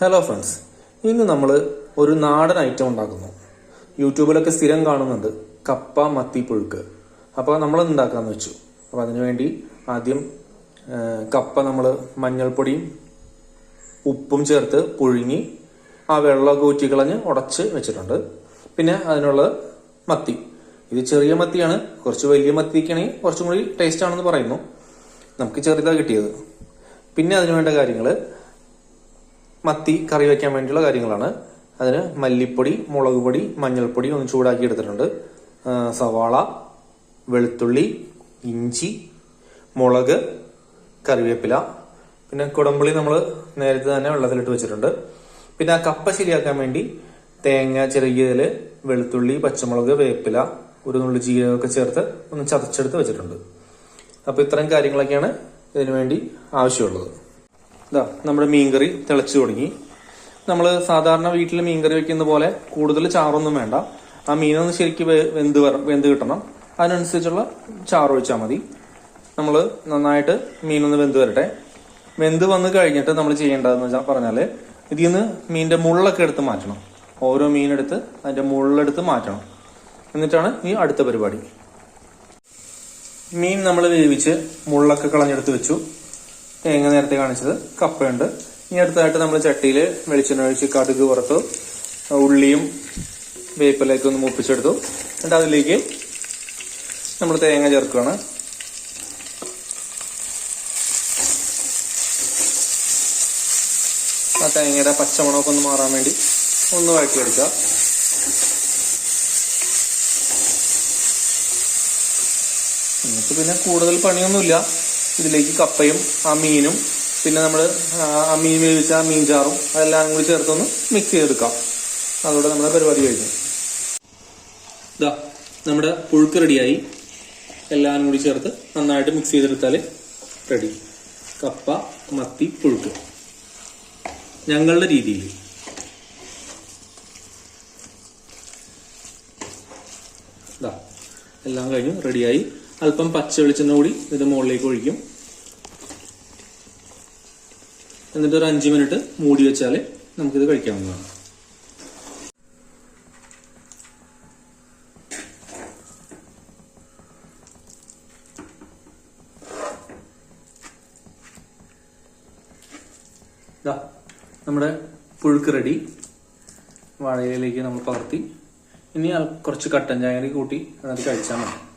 Hello friends ഇന്ന് നമ്മൾ ഒരു നാടൻ ഐറ്റം ഉണ്ടാക്കുന്നു. യൂട്യൂബിലൊക്കെ സ്ഥിരം കാണുന്നുണ്ട്. കപ്പ മത്തി പുഴുക്ക്. അപ്പോൾ നമ്മൾ എന്താക്കാന്ന് വെച്ചു? അപ്പോൾ അതിനുവേണ്ടി ആദ്യം കപ്പ നമ്മൾ മഞ്ഞൾപ്പൊടിയും ഉപ്പും ചേർത്ത് പുഴുങ്ങി ആ വെള്ളമൊക്കെ ഊറ്റിക്കളഞ്ഞ് ഉടച്ച് വെച്ചിട്ടുണ്ട്. പിന്നെ അതിനുള്ളത് മത്തി. ഇത് ചെറിയ മത്തിയാണ്. കുറച്ച് വലിയ മത്തിക്കാണെങ്കിൽ കുറച്ചും കൂടി ടേസ്റ്റ് ആണെന്ന് പറയുന്നു. നമുക്ക് ചെറുതാണ് കിട്ടിയത്. പിന്നെ അതിന് വേണ്ട കാര്യങ്ങൾ മത്തി കറി വയ്ക്കാൻ വേണ്ടിയുള്ള കാര്യങ്ങളാണ്. അതിന് മല്ലിപ്പൊടി മുളക് പൊടി മഞ്ഞൾപ്പൊടി ഒന്ന് ചൂടാക്കി എടുത്തിട്ടുണ്ട്. സവാള വെളുത്തുള്ളി ഇഞ്ചി മുളക് കറിവേപ്പില. പിന്നെ കുടമ്പുളി നമ്മൾ നേരത്തെ തന്നെ വെള്ളത്തിലിട്ട് വെച്ചിട്ടുണ്ട്. പിന്നെ ആ കപ്പ ശരിയാക്കാൻ വേണ്ടി തേങ്ങ ചെറിയതിൽ വെളുത്തുള്ളി പച്ചമുളക് വേപ്പില ഒരു നുള്ളി ജീരകമൊക്കെ ചേർത്ത് ഒന്ന് ചതച്ചെടുത്ത് വെച്ചിട്ടുണ്ട്. അപ്പോൾ ഇത്തരം കാര്യങ്ങളൊക്കെയാണ് ഇതിനു വേണ്ടി ആവശ്യമുള്ളത്. ഇതാ നമ്മുടെ മീൻകറി തിളച്ചു തുടങ്ങി. നമ്മൾ സാധാരണ വീട്ടിൽ മീൻകറി വെക്കുന്ന പോലെ കൂടുതൽ ചാറൊന്നും വേണ്ട. ആ മീനൊന്ന് ശരിക്കും വെന്ത് വെന്ത് കിട്ടണം. അതിനനുസരിച്ചുള്ള ചാറ് ഒഴിച്ചാൽ മതി. നമ്മൾ നന്നായിട്ട് മീനൊന്ന് വെന്ത് വരട്ടെ. വെന്ത് വന്ന് കഴിഞ്ഞിട്ട് നമ്മൾ ചെയ്യേണ്ടതെന്ന് പറഞ്ഞാൽ ഇതിൽ നിന്ന് മീനിന്റെ മുള്ളൊക്കെ എടുത്ത് മാറ്റണം. ഓരോ മീനെടുത്ത് അതിന്റെ മുള്ളെടുത്ത് മാറ്റണം. എന്നിട്ടാണ് ഈ അടുത്ത പരിപാടി. മീൻ നമ്മൾ വേവിച്ച് മുള്ളൊക്കെ കളഞ്ഞെടുത്ത് വെച്ചു. തേങ്ങ നേരത്തെ കാണിച്ചത്. കപ്പയുണ്ട്. ഇനി അടുത്തതായിട്ട് നമ്മൾ ചട്ടിയിൽ വെളിച്ചെണ്ണ ഒഴിച്ച് കടുക് പുറത്തു ഉള്ളിയും വേപ്പിലേക്ക് ഒന്ന് മൂപ്പിച്ചെടുത്തു. എന്നിട്ട് അതിലേക്ക് നമ്മൾ തേങ്ങ ചേർക്കുകയാണ്. ആ തേങ്ങയുടെ പച്ചമണമൊക്കെ ഒന്ന് മാറാൻ വേണ്ടി ഒന്ന് വഴക്കിയെടുക്കുക എന്നിട്ട് പിന്നെ കൂടുതൽ പണിയൊന്നുമില്ല. ഇതിലേക്ക് കപ്പയും ആ മീനും പിന്നെ നമ്മൾ ആ മീൻ വേവിച്ച ആ മീൻ ചാറും അതെല്ലാം കൂടി ചേർത്തൊന്ന് മിക്സ് ചെയ്തെടുക്കാം. അതോടെ നമ്മുടെ പരിപാടി കഴിഞ്ഞു. ഇതാ നമ്മുടെ പുഴുക്ക് റെഡിയായി. എല്ലാം കൂടി ചേർത്ത് നന്നായിട്ട് മിക്സ് ചെയ്തെടുത്താൽ റെഡി കപ്പ മത്തി പുഴുക്ക്. ഞങ്ങളുടെ രീതിയിൽ എല്ലാം കഴിഞ്ഞു റെഡിയായി അല്പം പച്ച വെളിച്ചെണ്ണ കൂടി ഇത് മുകളിലേക്ക് ഒഴിക്കും. എന്നിട്ട് ഒരു അഞ്ച് മിനിറ്റ് മൂടി വെച്ചാൽ നമുക്കിത് കഴിക്കാവുന്നതാണ്. നമ്മുടെ പുഴുക്ക് റെഡി വാഴയിലേക്ക് നമ്മൾ പകർത്തി. ഇനി കുറച്ച് കട്ടൻ ചായ കൂടി കൂട്ടി അതിനകത്ത് കഴിച്ചാൽ മതി.